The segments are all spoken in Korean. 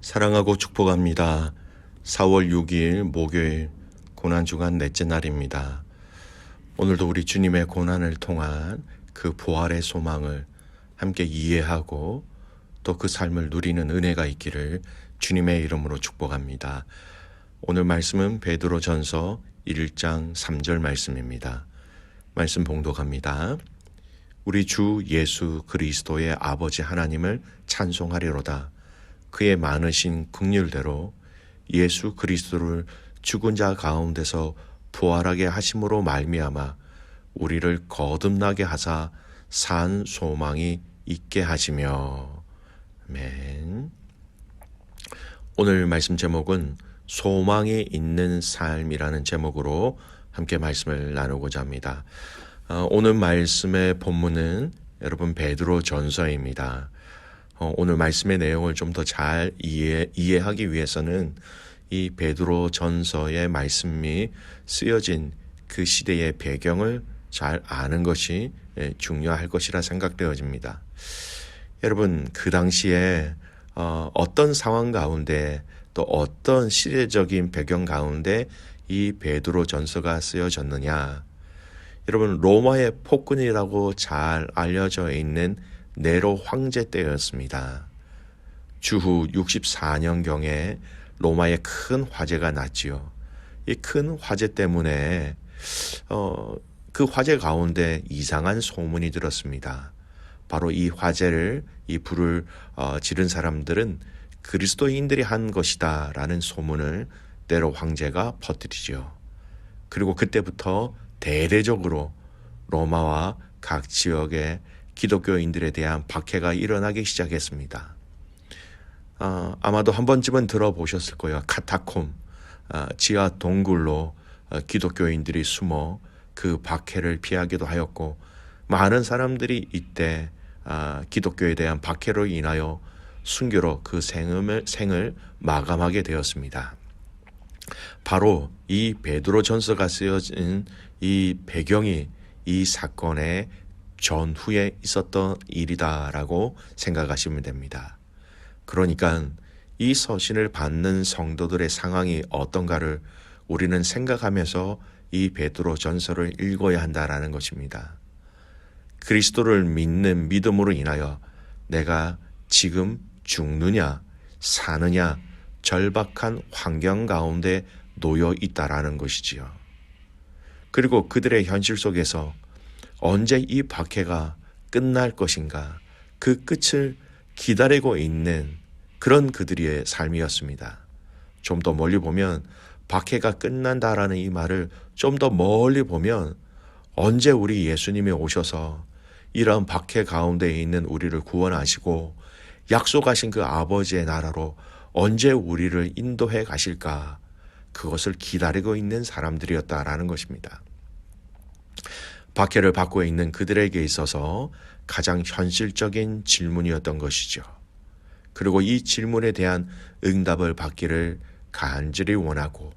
사랑하고 축복합니다. 4월 6일 목요일 고난주간 넷째 날입니다. 오늘도 우리 주님의 고난을 통한 그 부활의 소망을 함께 이해하고 또 그 삶을 누리는 은혜가 있기를 주님의 이름으로 축복합니다. 오늘 말씀은 베드로 전서 1장 3절 말씀입니다. 말씀 봉독합니다. 우리 주 예수 그리스도의 아버지 하나님을 찬송하리로다. 그의 많으신 긍휼대로 예수 그리스도를 죽은 자 가운데서 부활하게 하심으로 말미암아 우리를 거듭나게 하사 산 소망이 있게 하시며 아멘. 오늘 말씀 제목은 소망이 있는 삶이라는 제목으로 함께 말씀을 나누고자 합니다. 어, 오늘 말씀의 본문은 여러분 베드로 전서입니다. 어, 오늘 말씀의 내용을 좀 더 잘 이해, 이해하기 위해서는 이 베드로 전서의 말씀이 쓰여진 그 시대의 배경을 잘 아는 것이 예, 중요할 것이라 생각되어집니다. 여러분 그 당시에 어, 어떤 상황 가운데 또 어떤 시대적인 배경 가운데 이 베드로 전서가 쓰여졌느냐? 여러분 로마의 폭군이라고 잘 알려져 있는 네로 황제 때였습니다. 주후 64년경에 로마에 큰 화재가 났지요. 이 큰 화재 때문에 어, 그 화재 가운데 이상한 소문이 들었습니다. 바로 이 화재를 이 불을 어, 지른 사람들은 그리스도인들이 한 것이다라는 소문을 때로 황제가 퍼뜨리죠. 그리고 그때부터 대대적으로 로마와 각 지역의 기독교인들에 대한 박해가 일어나기 시작했습니다. 어, 아마도 한 번쯤은 들어보셨을 거예요. 카타콤, 어, 지하 동굴로 어, 기독교인들이 숨어 그 박해를 피하기도 하였고 많은 사람들이 이때 아, 기독교에 대한 박해로 인하여 순교로 그 생을, 생을 마감하게 되었습니다. 바로 이 베드로 전서가 쓰여진 이 배경이 이 사건의 전후에 있었던 일이다라고 생각하시면 됩니다. 그러니까 이 서신을 받는 성도들의 상황이 어떤가를 우리는 생각하면서 이 베드로 전서를 읽어야 한다라는 것입니다. 그리스도를 믿는 믿음으로 인하여 내가 지금 죽느냐 사느냐 절박한 환경 가운데 놓여 있다라는 것이지요. 그리고 그들의 현실 속에서 언제 이 박해가 끝날 것인가 그 끝을 기다리고 있는 그런 그들의 삶이었습니다. 좀 더 멀리 보면 박해가 끝난다라는 이 말을 좀 더 멀리 보면 언제 우리 예수님이 오셔서 이러한 박해 가운데 있는 우리를 구원하시고 약속하신 그 아버지의 나라로 언제 우리를 인도해 가실까 그것을 기다리고 있는 사람들이었다라는 것입니다. 박해를 받고 있는 그들에게 있어서 가장 현실적인 질문이었던 것이죠. 그리고 이 질문에 대한 응답을 받기를 간절히 원하고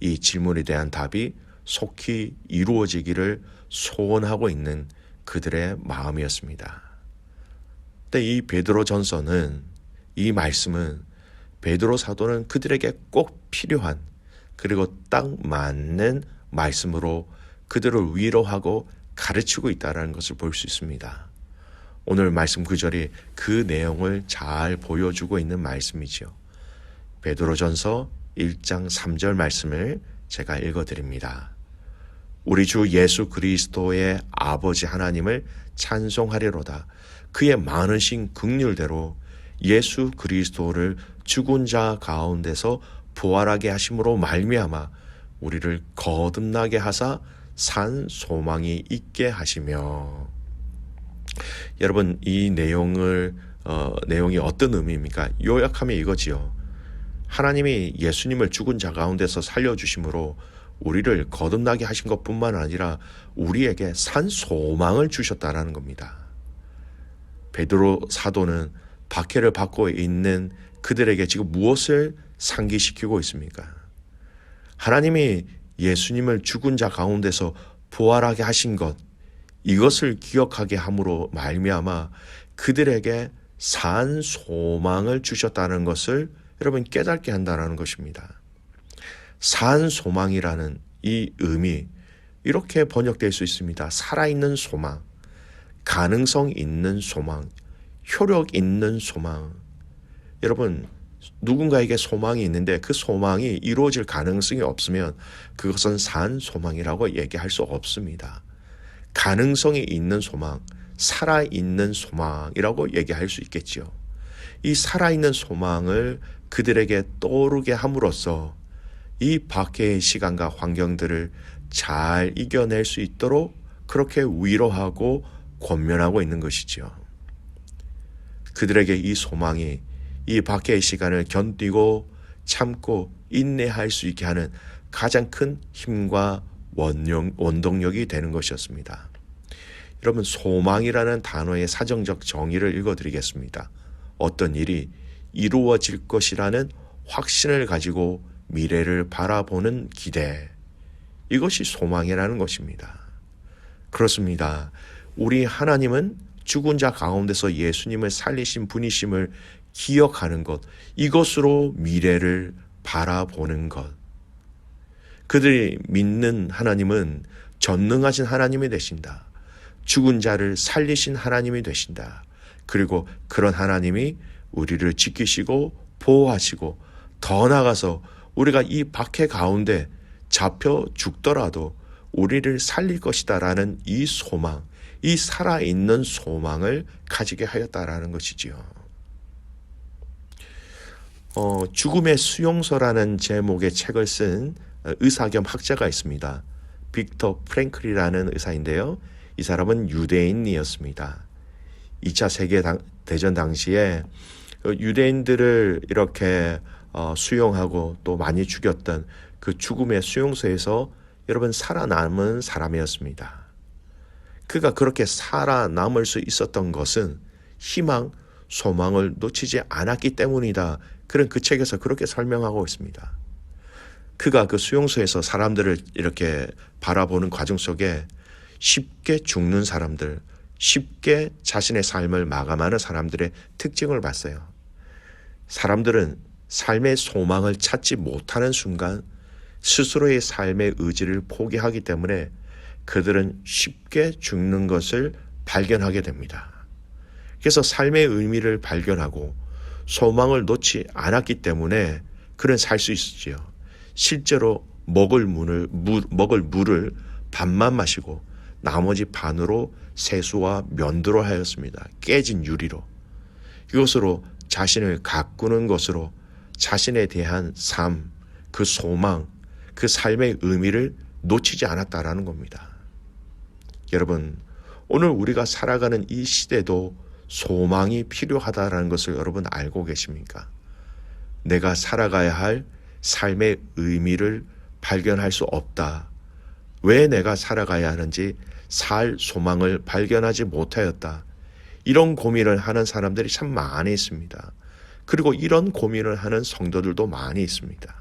이 질문에 대한 답이 속히 이루어지기를 소원하고 있는 그들의 마음이었습니다. 근데 이 베드로 전서는 이 말씀은 베드로 사도는 그들에게 꼭 필요한 그리고 딱 맞는 말씀으로 그들을 위로하고 가르치고 있다는 것을 볼 수 있습니다. 오늘 말씀 구절이 그 내용을 잘 보여주고 있는 말씀이지요. 베드로전서 1장 3절 말씀을 제가 읽어 드립니다. 우리 주 예수 그리스도의 아버지 하나님을 찬송하리로다. 그의 많으신 극률대로 예수 그리스도를 죽은 자 가운데서 부활하게 하심으로 말미암아 우리를 거듭나게 하사 산 소망이 있게 하시며 여러분 이 내용을 어, 내용이 어떤 의미입니까? 요약하면 이거지요. 하나님이 예수님을 죽은 자 가운데서 살려주심으로 우리를 거듭나게 하신 것뿐만 아니라 우리에게 산 소망을 주셨다라는 겁니다. 베드로 사도는 박해를 받고 있는 그들에게 지금 무엇을 상기시키고 있습니까? 하나님이 예수님을 죽은 자 가운데서 부활하게 하신 것 이것을 기억하게 함으로 말미암아 그들에게 산 소망을 주셨다는 것을 여러분 깨닫게 한다는 것입니다. 산 소망이라는 이 의미 이렇게 번역될 수 있습니다. 살아있는 소망, 가능성 있는 소망, 효력 있는 소망. 여러분 누군가에게 소망이 있는데 그 소망이 이루어질 가능성이 없으면 그것은 산 소망이라고 얘기할 수 없습니다. 가능성이 있는 소망, 살아있는 소망이라고 얘기할 수 있겠지요. 이 살아있는 소망을 그들에게 떠오르게 함으로써 이 밖의 시간과 환경들을 잘 이겨낼 수 있도록 그렇게 위로하고 권면하고 있는 것이지요. 그들에게 이 소망이 이 밖의 시간을 견디고 참고 인내할 수 있게 하는 가장 큰 힘과 원용, 원동력이 되는 것이었습니다. 여러분, 소망이라는 단어의 사정적 정의를 읽어드리겠습니다. 어떤 일이 이루어질 것이라는 확신을 가지고 미래를 바라보는 기대. 이것이 소망이라는 것입니다. 그렇습니다. 우리 하나님은 죽은 자 가운데서 예수님을 살리신 분이심을 기억하는 것, 이것으로 미래를 바라보는 것. 그들이 믿는 하나님은 전능하신 하나님이 되신다. 죽은 자를 살리신 하나님이 되신다. 그리고 그런 하나님이 우리를 지키시고 보호하시고 더 나아가서 우리가 이 박해 가운데 잡혀 죽더라도 우리를 살릴 것이다라는 이 소망, 이 살아있는 소망을 가지게 하였다라는 것이지요. 어, 죽음의 수용소라는 제목의 책을 쓴 의사 겸 학자가 있습니다. 빅터 프랭클이라는 의사인데요. 이 사람은 유대인이었습니다. 2차 세계 대전 당시에 유대인들을 이렇게 어, 수용하고 또 많이 죽였던 그 죽음의 수용소에서 여러분 살아남은 사람이었습니다. 그가 그렇게 살아남을 수 있었던 것은 희망, 소망을 놓치지 않았기 때문이다. 그런 그 책에서 그렇게 설명하고 있습니다. 그가 그 수용소에서 사람들을 이렇게 바라보는 과정 속에 쉽게 죽는 사람들, 쉽게 자신의 삶을 마감하는 사람들의 특징을 봤어요. 사람들은 삶의 소망을 찾지 못하는 순간 스스로의 삶의 의지를 포기하기 때문에 그들은 쉽게 죽는 것을 발견하게 됩니다. 그래서 삶의 의미를 발견하고 소망을 놓지 않았기 때문에 그는 살 수 있었지요. 실제로 먹을 물을, 물, 먹을 물을 반만 마시고 나머지 반으로 세수와 면도를 하였습니다. 깨진 유리로. 이것으로 자신을 가꾸는 것으로 자신에 대한 삶, 그 소망, 그 삶의 의미를 놓치지 않았다라는 겁니다. 여러분, 오늘 우리가 살아가는 이 시대도 소망이 필요하다라는 것을 여러분 알고 계십니까? 내가 살아가야 할 삶의 의미를 발견할 수 없다. 왜 내가 살아가야 하는지 살 소망을 발견하지 못하였다. 이런 고민을 하는 사람들이 참 많이 있습니다. 그리고 이런 고민을 하는 성도들도 많이 있습니다.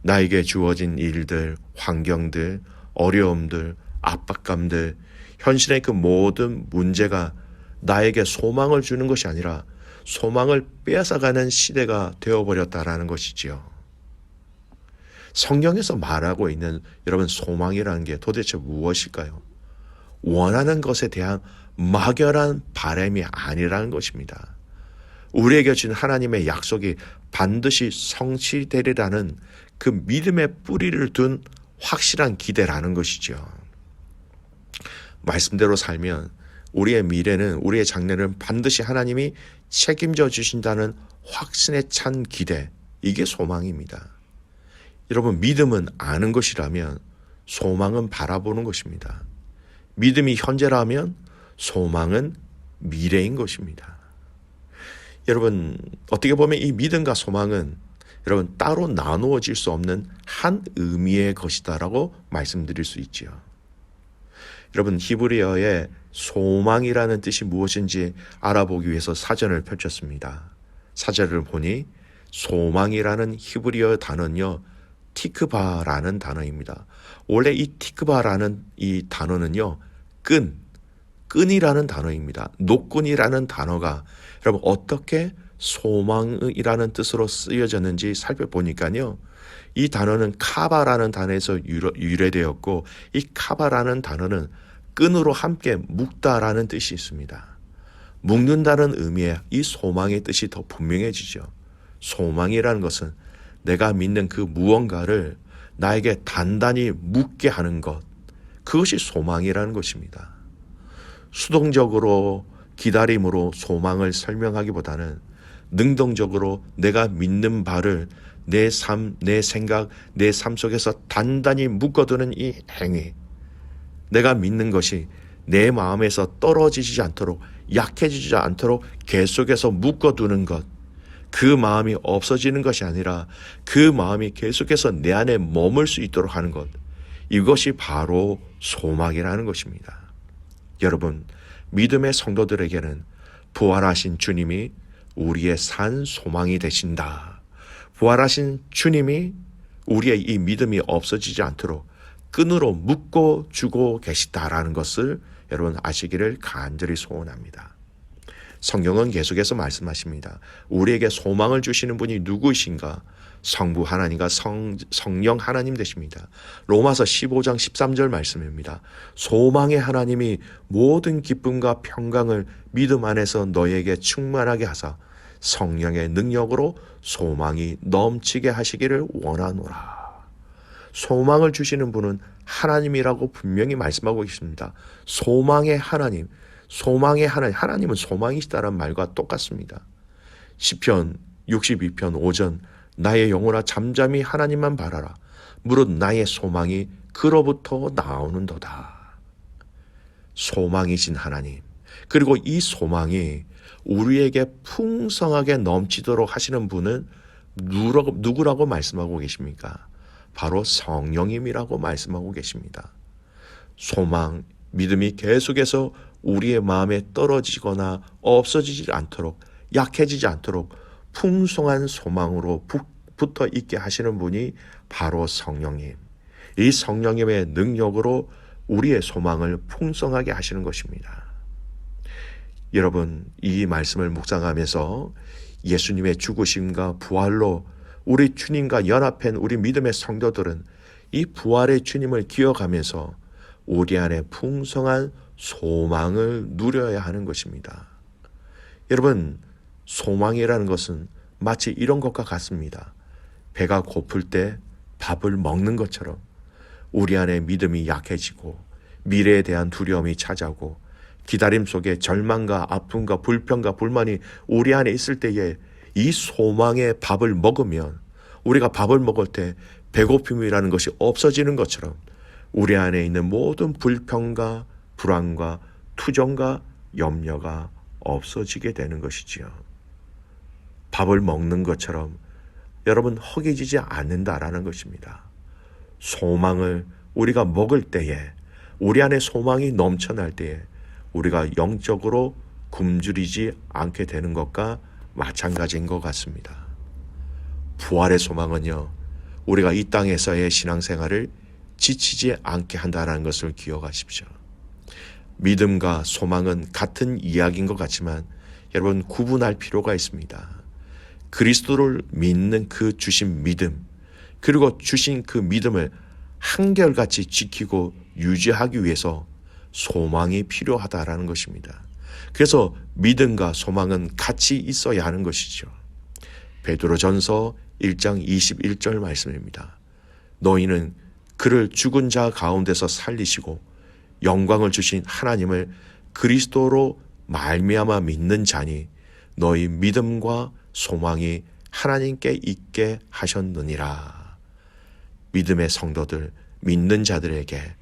나에게 주어진 일들, 환경들, 어려움들, 압박감들, 현실의 그 모든 문제가 나에게 소망을 주는 것이 아니라 소망을 빼앗아가는 시대가 되어버렸다라는 것이지요. 성경에서 말하고 있는 여러분 소망이라는 게 도대체 무엇일까요? 원하는 것에 대한 막연한 바람이 아니라는 것입니다. 우리에게 준 하나님의 약속이 반드시 성취되리라는 그 믿음의 뿌리를 둔 확실한 기대라는 것이죠. 말씀대로 살면 우리의 미래는 우리의 장래는 반드시 하나님이 책임져 주신다는 확신에 찬 기대 이게 소망입니다. 여러분 믿음은 아는 것이라면 소망은 바라보는 것입니다. 믿음이 현재라면 소망은 미래인 것입니다. 여러분 어떻게 보면 이 믿음과 소망은 여러분 따로 나누어질 수 없는 한 의미의 것이다라고 말씀드릴 수 있지요. 여러분 히브리어의 소망이라는 뜻이 무엇인지 알아보기 위해서 사전을 펼쳤습니다. 사전을 보니 소망이라는 히브리어 단어는요. 티크바라는 단어입니다. 원래 이 티크바라는 이 단어는요. 끈, 끈이라는 단어입니다. 노끈이라는 단어가 여러분 어떻게 소망이라는 뜻으로 쓰여졌는지 살펴보니까요. 이 단어는 카바라는 단어에서 유래되었고 이 카바라는 단어는 끈으로 함께 묶다라는 뜻이 있습니다. 묶는다는 의미의 이 소망의 뜻이 더 분명해지죠. 소망이라는 것은 내가 믿는 그 무언가를 나에게 단단히 묶게 하는 것. 그것이 소망이라는 것입니다. 수동적으로 기다림으로 소망을 설명하기보다는 능동적으로 내가 믿는 바를 내 삶, 내 생각, 내 삶 속에서 단단히 묶어두는 이 행위. 내가 믿는 것이 내 마음에서 떨어지지 않도록 약해지지 않도록 계속해서 묶어두는 것. 그 마음이 없어지는 것이 아니라 그 마음이 계속해서 내 안에 머물 수 있도록 하는 것. 이것이 바로 소망이라는 것입니다. 여러분, 믿음의 성도들에게는 부활하신 주님이 우리의 산 소망이 되신다. 부활하신 주님이 우리의 이 믿음이 없어지지 않도록 끈으로 묶고 주고 계시다라는 것을 여러분 아시기를 간절히 소원합니다. 성경은 계속해서 말씀하십니다. 우리에게 소망을 주시는 분이 누구이신가? 성부 하나님과 성, 성령 하나님 되십니다. 로마서 15장 13절 말씀입니다. 소망의 하나님이 모든 기쁨과 평강을 믿음 안에서 너에게 충만하게 하사 성령의 능력으로 소망이 넘치게 하시기를 원하노라. 소망을 주시는 분은 하나님이라고 분명히 말씀하고 있습니다. 소망의 하나님, 소망의 하나님, 하나님은 소망이시다라는 말과 똑같습니다. 시편 62편 5전 나의 영혼아 잠잠히 하나님만 바라라. 무릇 나의 소망이 그로부터 나오는도다. 소망이신 하나님. 그리고 이 소망이 우리에게 풍성하게 넘치도록 하시는 분은 누구라고, 누구라고 말씀하고 계십니까? 바로 성령님이라고 말씀하고 계십니다. 소망, 믿음이 계속해서 우리의 마음에 떨어지거나 없어지지 않도록 약해지지 않도록 풍성한 소망으로 붙어 있게 하시는 분이 바로 성령님. 이 성령님의 능력으로 우리의 소망을 풍성하게 하시는 것입니다. 여러분, 이 말씀을 묵상하면서 예수님의 죽으심과 부활로 우리 주님과 연합한 우리 믿음의 성도들은 이 부활의 주님을 기억하면서 우리 안에 풍성한 소망을 누려야 하는 것입니다. 여러분, 소망이라는 것은 마치 이런 것과 같습니다. 배가 고플 때 밥을 먹는 것처럼 우리 안에 믿음이 약해지고 미래에 대한 두려움이 찾아오고 기다림 속에 절망과 아픔과 불평과 불만이 우리 안에 있을 때에 이 소망의 밥을 먹으면 우리가 밥을 먹을 때 배고픔이라는 것이 없어지는 것처럼 우리 안에 있는 모든 불평과 불안과 투정과 염려가 없어지게 되는 것이지요. 밥을 먹는 것처럼 여러분 허기지지 않는다라는 것입니다. 소망을 우리가 먹을 때에 우리 안에 소망이 넘쳐날 때에 우리가 영적으로 굶주리지 않게 되는 것과 마찬가지인 것 같습니다. 부활의 소망은요, 우리가 이 땅에서의 신앙생활을 지치지 않게 한다는 것을 기억하십시오. 믿음과 소망은 같은 이야기인 것 같지만 여러분 구분할 필요가 있습니다. 그리스도를 믿는 그 주신 믿음, 그리고 주신 그 믿음을 한결같이 지키고 유지하기 위해서 소망이 필요하다라는 것입니다. 그래서 믿음과 소망은 같이 있어야 하는 것이죠. 베드로전서 1장 21절 말씀입니다. 너희는 그를 죽은 자 가운데서 살리시고 영광을 주신 하나님을 그리스도로 말미암아 믿는 자니 너희 믿음과 소망이 하나님께 있게 하셨느니라. 믿음의 성도들, 믿는 자들에게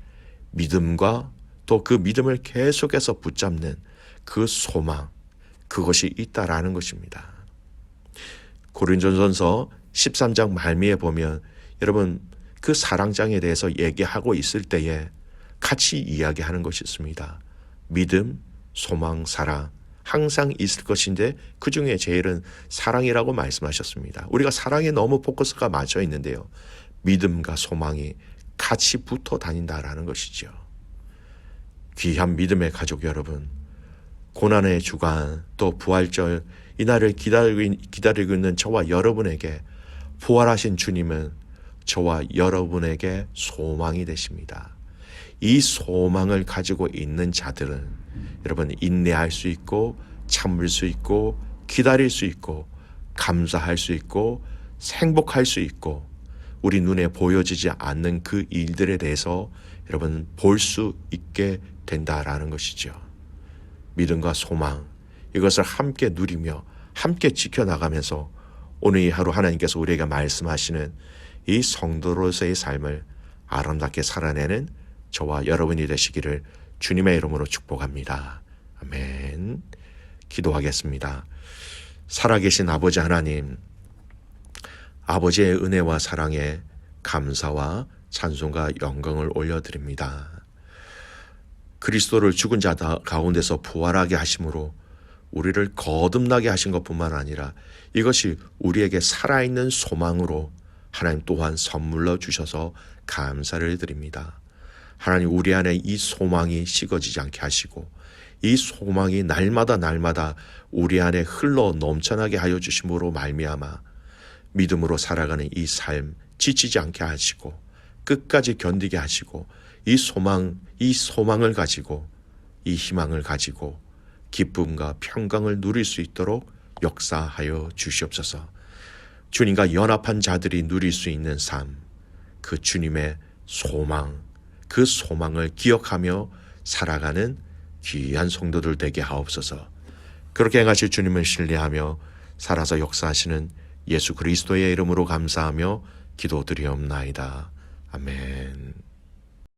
믿음과 또 그 믿음을 계속해서 붙잡는 그 소망, 그것이 있다라는 것입니다. 고린전전서 13장 말미에 보면 여러분 그 사랑장에 대해서 얘기하고 있을 때에 같이 이야기하는 것이 있습니다. 믿음, 소망, 사랑 항상 있을 것인데 그 중에 제일은 사랑이라고 말씀하셨습니다. 우리가 사랑에 너무 포커스가 맞춰 있는데요. 믿음과 소망이 같이 붙어 다닌다라는 것이죠. 귀한 믿음의 가족 여러분, 고난의 주간 또 부활절 이날을 기다리고, 있는 저와 여러분에게 부활하신 주님은 저와 여러분에게 소망이 되십니다. 이 소망을 가지고 있는 자들은 여러분 인내할 수 있고 참을 수 있고 기다릴 수 있고 감사할 수 있고 행복할 수 있고 우리 눈에 보여지지 않는 그 일들에 대해서 여러분 볼 수 있게 된다라는 것이죠. 믿음과 소망 이것을 함께 누리며 함께 지켜나가면서 오늘 이 하루 하나님께서 우리에게 말씀하시는 이 성도로서의 삶을 아름답게 살아내는 저와 여러분이 되시기를 주님의 이름으로 축복합니다. 아멘. 기도하겠습니다. 살아계신 아버지 하나님, 아버지의 은혜와 사랑에 감사와 찬송과 영광을 올려드립니다. 그리스도를 죽은 자 가운데서 부활하게 하심으로 우리를 거듭나게 하신 것뿐만 아니라 이것이 우리에게 살아있는 소망으로 하나님 또한 선물로 주셔서 감사를 드립니다. 하나님 우리 안에 이 소망이 식어지지 않게 하시고 이 소망이 날마다 날마다 우리 안에 흘러 넘쳐나게 하여 주심으로 말미암아 믿음으로 살아가는 이 삶 지치지 않게 하시고 끝까지 견디게 하시고 이 소망 이 소망을 가지고 이 희망을 가지고 기쁨과 평강을 누릴 수 있도록 역사하여 주시옵소서. 주님과 연합한 자들이 누릴 수 있는 삶, 그 주님의 소망, 그 소망을 기억하며 살아가는 귀한 성도들 되게 하옵소서. 그렇게 행하실 주님을 신뢰하며 살아서 역사하시는 예수 그리스도의 이름으로 감사하며 기도드리옵나이다. 아멘.